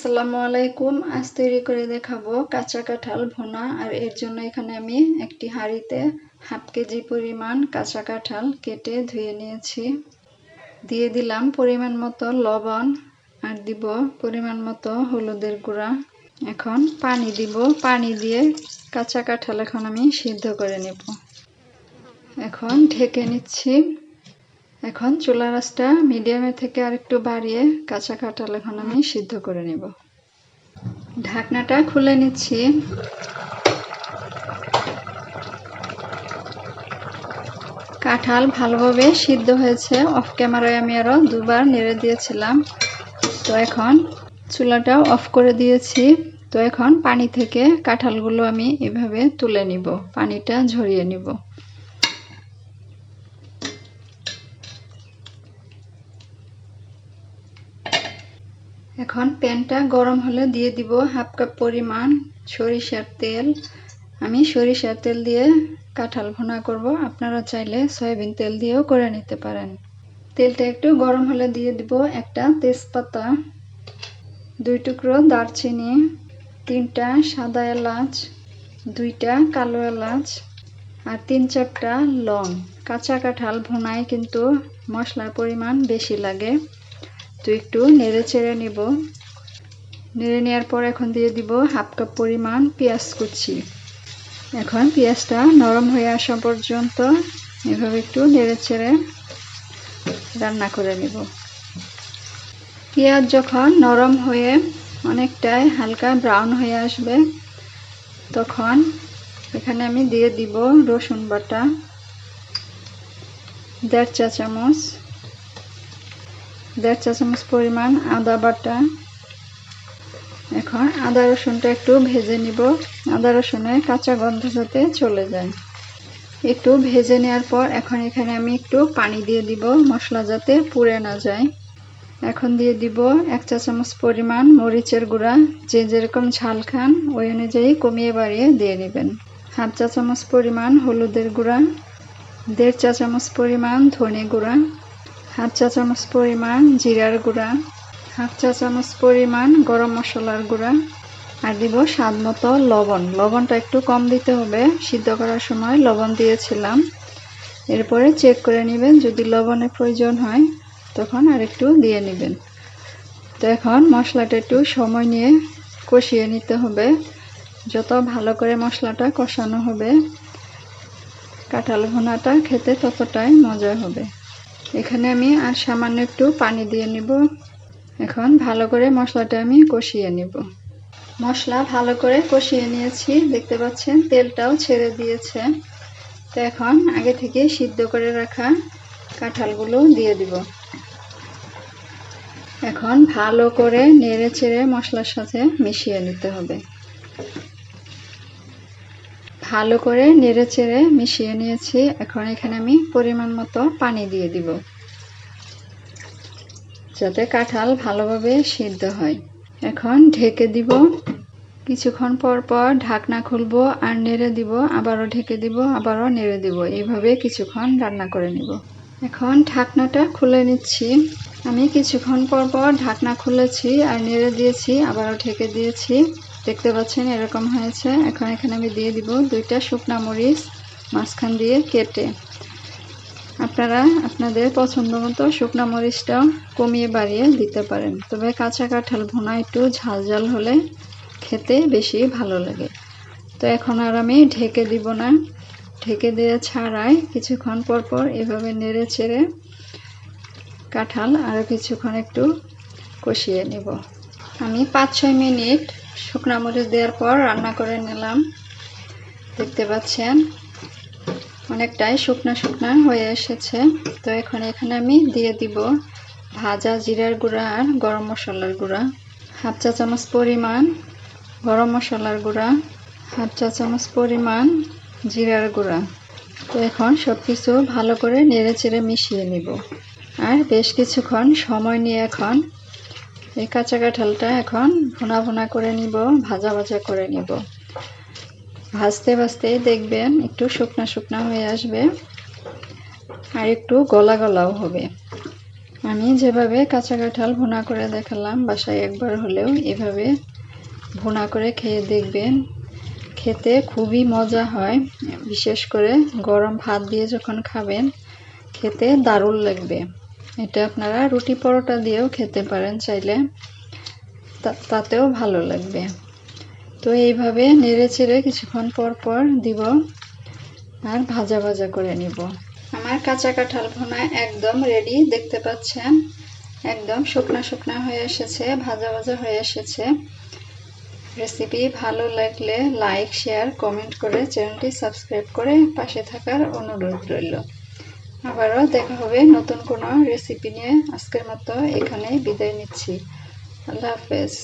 আসসালামু আলাইকুম। আজ তৈরি করে দেখাবো কাঁচা কাঁঠাল ভুনা। আর এর জন্য এখানে আমি একটি হাঁড়িতে হাফ কেজি পরিমাণ কাঁচা কাঁঠাল কেটে ধুয়ে নিয়েছি। দিয়ে দিলাম পরিমাণ মতো লবণ আর দিব পরিমাণ মতো হলুদের গুঁড়া। এখন পানি দিব। পানি দিয়ে কাঁচা কাঁঠাল এখন আমি সিদ্ধ করে নেব। এখন ঢেকে নিচ্ছি। এখন চুলা রাসটা মিডিয়ামে থেকে আরেকটু বাড়িয়ে কাঁচা কাঁঠাল এখন আমি সিদ্ধ করে নেব। ঢাকনাটা খুলে নিচ্ছি। কাঁঠাল ভালোভাবে সিদ্ধ হয়েছে। অফ ক্যামেরায় আমি আরও দুবার নেড়ে দিয়েছিলাম। তো এখন চুলাটাও অফ করে দিয়েছি। তো এখন পানি থেকে কাঁঠালগুলো আমি এভাবে তুলে নিব। পানিটা ঝরিয়ে নিব। এখন প্যানটা গরম হলে দিয়ে দিব হাফ কাপ পরিমাণ সরিষার তেল। আমি সরিষার তেল দিয়ে কাঁঠাল ভোনা করব। আপনারা চাইলে সয়াবিন তেল দিয়েও করে নিতে পারেন। তেলটা একটু গরম হলে দিয়ে দিব একটা তেজপাতা, দুই টুকরো দারচিনি, তিনটা সাদা এলাচ, দুইটা কালো এলাচ আর তিন চারটা লং। কাঁচা কাঁঠাল ভুনায় কিন্তু মশলার পরিমাণ বেশি লাগে। তো একটু নেড়ে চেড়ে নিব। নেড়ে নেওয়ার পর এখন দিয়ে দিব হাফ কাপ পরিমাণ পেঁয়াজ কুচি। এখন পেঁয়াজটা নরম হয়ে আসা পর্যন্ত এভাবে একটু নেড়ে চেড়ে রান্না করে নিব। পেঁয়াজ যখন নরম হয়ে অনেকটাই হালকা ব্রাউন হয়ে আসবে, তখন এখানে আমি দিয়ে দিব রসুন বাটা, দেড় চা চামচ দেড় চা চামচ পরিমাণ আদা বাটা। এখন আদা রসুনটা একটু ভেজে নিব। আদা রসুনের কাঁচা গন্ধ যাতে চলে যায়। একটু ভেজে নেওয়ার পর এখন এখানে আমি একটু পানি দিয়ে দিব, মশলা যাতে পুড়ে না যায়। এখন দিয়ে দিব এক চা চামচ পরিমাণ মরিচের গুঁড়া। যে যেরকম ঝাল খান, ওই অনুযায়ী কমিয়ে বাড়িয়ে দিয়ে নেবেন। হাফ চা চামচ পরিমাণ হলুদের গুঁড়া। দেড় চা চামচ পরিমাণ ধনে গুঁড়া। হাফ চা চামচ পরিমাণ জিরার গুঁড়া, হাফ চা চামচ পরিমাণ গরম মশলার গুঁড়া, আর দিব স্বাদ মতো লবণ। লবণটা একটু কম দিতে হবে, সিদ্ধ করার সময় লবণ দিয়েছিলাম। এরপরে চেক করে নেবেন, যদি লবণের প্রয়োজন হয়, তখন আর একটু দিয়ে নেবেন। তো এখন মশলাটা একটু সময় নিয়ে কষিয়ে নিতে হবে। যত ভালো করে মশলাটা কষানো হবে, কাঁঠাল ভুনাটা খেতে ততটাই মজা হবে। এখানে আমি আর সামান্য একটু পানি দিয়ে নিব। এখন ভালো করে মশলাটা আমি কষিয়ে নিব। মশলা ভালো করে কষিয়ে নিয়েছি, দেখতে পাচ্ছেন তেলটাও ছেড়ে দিয়েছে। তো এখন আগে থেকে সিদ্ধ করে রাখা কাঁঠালগুলো দিয়ে দিব। এখন ভালো করে নেড়ে চেড়ে মশলার সাথে মিশিয়ে নিতে হবে। ভালো করে নেড়ে চেড়ে মিশিয়ে নিয়েছি। এখন এখানে আমি পরিমাণ মতো পানি দিয়ে দিব। যাতে কাঁঠাল ভালোভাবে সিদ্ধ হয়। এখন ঢেকে দিব। কিছুক্ষণ পর পর ঢাকনা খুলবো আর নেড়ে দিব। আবারও ঢেকে দিব, আবারও নেড়ে দিব। এইভাবে কিছুক্ষণ রান্না করে নিব। এখন ঢাকনাটা খুলে নিচ্ছি। আমি কিছুক্ষণ পর পর ঢাকনা খুলেছি আর নেড়ে দিয়েছি, আবারও ঢেকে দিয়েছি। দেখতে পাচ্ছেন, এরকম হয়েছে। এখন এখানে আমি দিয়ে দিব দুইটা শুকনা মরিচ, মাঝখান দিয়ে কেটে। আপনারা আপনাদের পছন্দ মতো শুকনা মরিচটাও কমিয়ে বাড়িয়ে দিতে পারেন। তবে কাঁচা কাঁঠাল ভুনা একটু ঝাল ঝাল হলে খেতে বেশি ভালো লাগে। তো এখন আর আমি ঢেকে দিব না। ঢেকে দিয়ে ছাড়াই কিছুক্ষণ পর পর এভাবে নেড়ে ছেড়ে কাঁঠাল আরও কিছুক্ষণ একটু কষিয়ে নেব। আমি পাঁচ ছয় মিনিট শুকনো মরিচ দেওয়ার পর রান্না করে নিলাম। দেখতে পাচ্ছেন, অনেকটাই শুকনা শুকনা হয়ে এসেছে। তো এখন এখানে আমি দিয়ে দিব ভাজা জিরার গুঁড়া আর গরম মশলার গুঁড়া। হাফ চা চামচ পরিমাণ গরম মশলার গুঁড়া, হাফ চা চামচ পরিমাণ জিরার গুঁড়া। তো এখন সব কিছু ভালো করে নেড়ে চেড়ে মিশিয়ে নিব। আর বেশ কিছুক্ষণ সময় নিয়ে এখন এই কাঁচা কাঁঠালটা এখন ভুনা ভুনা করে নিব, ভাজা ভাজা করে নিব। ভাজতে ভাজতেই দেখবেন একটু শুকনা শুকনা হয়ে আসবে আর একটু গলা গলাও হবে। আমি যেভাবে কাঁচা কাঁঠাল ভুনা করে দেখালাম, বাসায় একবার হলেও এভাবে ভুনা করে খেয়ে দেখবেন। খেতে খুবই মজা হয়, বিশেষ করে গরম ভাত দিয়ে যখন খাবেন, খেতে দারুণ লাগবে। এটা আপনারা রুটি পরোটা দিয়েও খেতে পারেন চাইলে। তাতেও ভালো লাগবে। তো এইভাবে নেড়ে চেড়ে কিছুক্ষণ পর পর দিব আর ভাজা ভাজা করে নিব। আমার কাঁচা কাঁঠাল ভুনা একদম রেডি দেখতে পাচ্ছেন? একদম শুকনা শুকনা হয়ে এসেছে, ভাজা ভাজা হয়ে এসেছে। রেসিপি ভালো লাগলে লাইক শেয়ার কমেন্ট করে চ্যানেলটি সাবস্ক্রাইব করে পাশে থাকার অনুরোধ রইল। আবারও দেখা হবে নতুন কোনো রেসিপি নিয়ে। আজকের মতো এখানেই বিদায় নিচ্ছি। আল্লাহ হাফেজ।